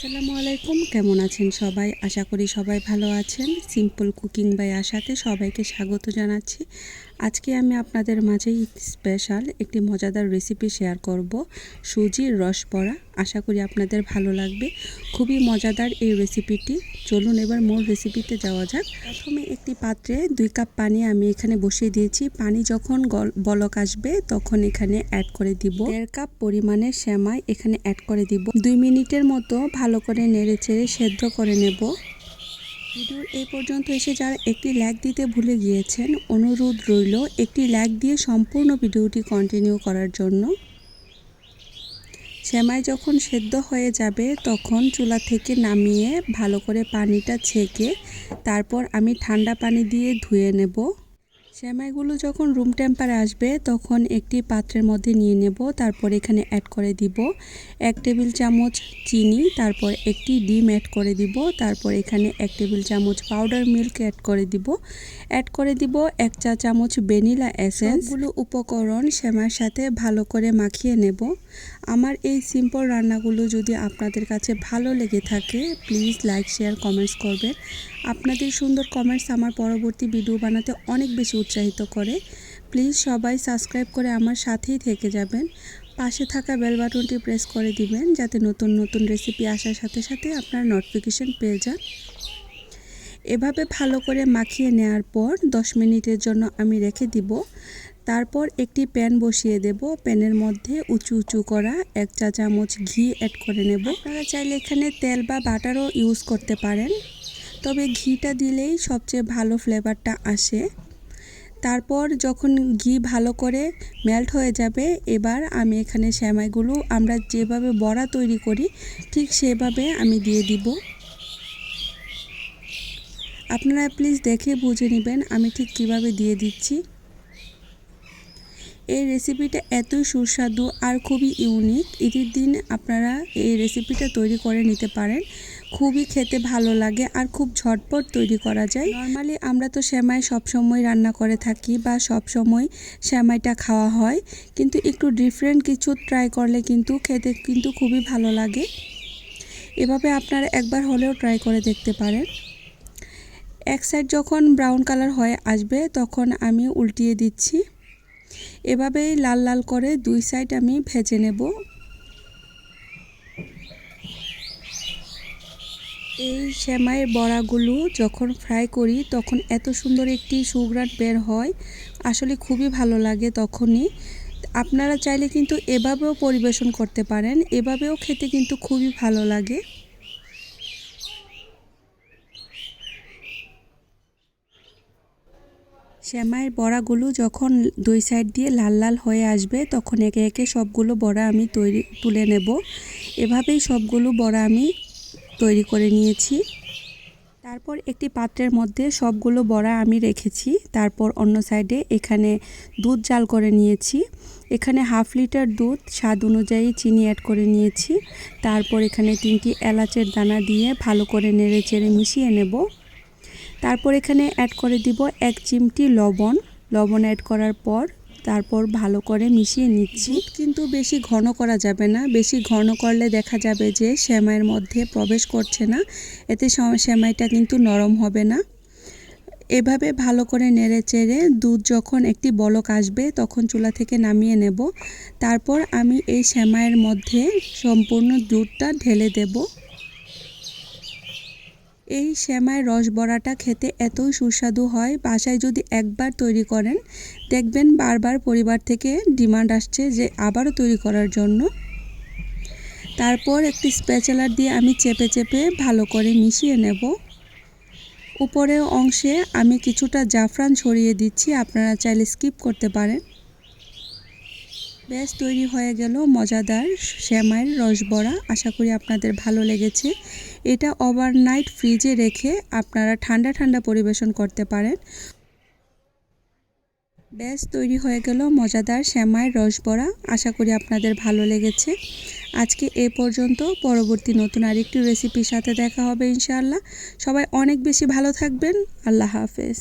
আসসালামু আলাইকুম। কেমন আছেন সবাই? আশা করি সবাই ভালো আছেন। সিম্পল কুকিং বাই আশাতে সবাইকে স্বাগত জানাচ্ছি। আজকে আমি আপনাদের মাঝে স্পেশাল একটি মজাদার রেসিপি শেয়ার করব সুজির রস পড়া আশা করি আপনাদের ভালো লাগবে। খুবই মজাদার এই রেসিপিটি চলুন এবার মূল রেসিপিতে যাওয়া যাক। প্রথমে একটি পাত্রে দুই কাপ পানি আমি এখানে বসিয়ে দিয়েছি। পানি যখন বলক আসবে, তখন এখানে অ্যাড করে দিব দেড় কাপ পরিমাণে শ্যামাই এখানে অ্যাড করে দিব। দুই মিনিটের মতো ভালো করে নেড়ে চেড়ে সেদ্ধ করে নেব। ভিডিওর এই পর্যন্ত এসে যারা একটি ল্যাগ দিতে ভুলে গিয়েছেন, অনুরোধ রইল একটি ল্যাগ দিয়ে সম্পূর্ণ ভিডিওটি কন্টিনিউ করার জন্য। সেমাই যখন সেদ্ধ হয়ে যাবে, তখন চুলা থেকে নামিয়ে ভালো করে পানিটা ছেঁকে তারপর আমি ঠান্ডা পানি দিয়ে ধুয়ে নেব। সেমাইগুলো যখন রুম টেম্পারে আসবে, তখন একটি পাত্রের মধ্যে নিয়ে নেব, তারপর এখানে অ্যাড করে দিব এক টেবিল চামচ চিনি, তারপর একটি ডিম অ্যাড করে দিব, তারপর এখানে এক টেবিল চামচ পাউডার মিল্ক অ্যাড করে দিব। অ্যাড করে দিব এক চা চামচ ভ্যানিলা এসেন্সগুলো উপকরণ সেমার সাথে ভালো করে মাখিয়ে নেব। আমার এই সিম্পল রান্নাগুলো যদি আপনাদের কাছে ভালো লেগে থাকে প্লিজ লাইক শেয়ার কমেন্টস করবেন। আপনাদের সুন্দর কমেন্টস আমার পরবর্তী ভিডিও বানাতে অনেক বেশি উৎসাহিত করে। প্লিজ সবাই সাবস্ক্রাইব করে আমার সাথেই থেকে যাবেন। পাশে থাকা বেল বাটনটি প্রেস করে দিবেন যাতে নতুন নতুন রেসিপি আসার সাথে সাথে আপনার নোটিফিকেশন পেয়ে যান। এভাবে ভালো করে মাখিয়ে নেওয়ার পর 10 মিনিটের জন্য আমি রেখে দিব। তারপর একটি প্যান বসিয়ে দেব। প্যানের মধ্যে উঁচু উঁচু করা এক চা চামচ ঘি অ্যাড করে নেব। আপনারা চাইলে এখানে তেল বা বাটারও ইউজ করতে পারেন। তবে ঘিটা দিলেই সবচেয়ে ভালো ফ্লেভারটা আসে। তারপর যখন ঘি ভালো করে মেল্ট হয়ে যাবে, এবার আমি এখানে শ্যামাইগুলো আমরা যেভাবে বড়া তৈরি করি, ঠিক সেভাবে আমি দিয়ে দিব। আপনারা প্লিজ দেখে বুঝে নেবেন আমি ঠিক কীভাবে দিয়ে দিচ্ছি। এই রেসিপিটা এতই সুস্বাদু আর খুবই ইউনিক ঈদের দিন আপনারা এই রেসিপিটা তৈরি করে নিতে পারেন। খুবই খেতে ভালো লাগে আর খুব ঝটপট তৈরি করা যায়। নর্মালি আমরা তো সেমাই সবসময় রান্না করে থাকি বা সব সময় সেমাইটা খাওয়া হয়। কিন্তু একটু ডিফারেন্ট কিছু ট্রাই করলে কিন্তু খেতে কিন্তু খুবই ভালো লাগে। এভাবে আপনারা একবার হলেও ট্রাই করে দেখতে পারেন। এক সাইড যখন ব্রাউন কালার হয়ে আসবে তখন আমি উল্টিয়ে দিচ্ছি। এভাবেই লাল লাল করে দুই সাইড আমি ভেজে নেব। এই সেমাইয়ের বড়াগুলো যখন ফ্রাই করি, তখন এত সুন্দর একটি সুগ্রান বের হয়। আসলে খুবই ভালো লাগে তখনই। আপনারা চাইলে কিন্তু এভাবেও পরিবেশন করতে পারেন। এভাবেও খেতে কিন্তু খুবই ভালো লাগে। শ্যামাইয়ের বড়াগুলো যখন দুই সাইড দিয়ে লাল লাল হয়ে আসবে, তখন একে একে সবগুলো বড়া আমি তৈরি, তুলে নেব। এভাবেই সবগুলো বড়া আমি তৈরি করে নিয়েছি। তারপর একটি পাত্রের মধ্যে সবগুলো বড়া আমি রেখেছি। তারপর অন্য সাইডে এখানে দুধ জাল করে নিয়েছি। এখানে হাফ লিটার দুধ স্বাদ অনুযায়ী চিনি অ্যাড করে নিয়েছি। তারপর এখানে তিনটি এলাচের দানা দিয়ে ভালো করে নেড়ে চেড়ে মিশিয়ে নেব। তারপর এখানে অ্যাড করে দিব এক চিমটি লবণ। লবণ অ্যাড করার পর তারপর ভালো করে মিশিয়ে নিচ্ছি। কিন্তু বেশি ঘন করা যাবে না। বেশি ঘন করলে দেখা যাবে যে সেমাইয়ের মধ্যে প্রবেশ করছে না। এতে সেমাইটা কিন্তু নরম হবে না। এভাবে ভালো করে নেড়ে চেড়ে দুধ যখন একটি বলক আসবে তখন চুলা থেকে নামিয়ে নেব। তারপর আমি এই সেমাইয়ের মধ্যে সম্পূর্ণ দুধটা ঢেলে দেবো। এই শ্যামাই রস বড়াটা খেতে এতই সুস্বাদু হয়, বাসায় যদি একবার তৈরি করেন, দেখবেন বারবার পরিবার থেকে ডিমান্ড আসছে যে আবারও তৈরি করার জন্য। তারপর একটি স্পেচালার দিয়ে আমি চেপে চেপে ভালো করে মিশিয়ে নেব। উপরের অংশে আমি কিছুটা জাফরান ছড়িয়ে দিচ্ছি, আপনারা চাইলে স্কিপ করতে পারেন। বেশ তৈরি হয়ে গেল মজাদার শ্যামাইয়ের রসবড়া। আশা করি আপনাদের ভালো লেগেছে। এটা ওভারনাইট ফ্রিজে রেখে আপনারা ঠান্ডা ঠান্ডা পরিবেশন করতে পারেন। বেশ তৈরি হয়ে গেল মজাদার শ্যামাইয়ের রসবড়া। আশা করি আপনাদের ভালো লেগেছে। আজকে এ পর্যন্ত। পরবর্তী নতুন আরেকটি রেসিপির সাথে দেখা হবে ইনশাআল্লাহ। সবাই অনেক বেশি ভালো থাকবেন। আল্লাহ হাফেজ।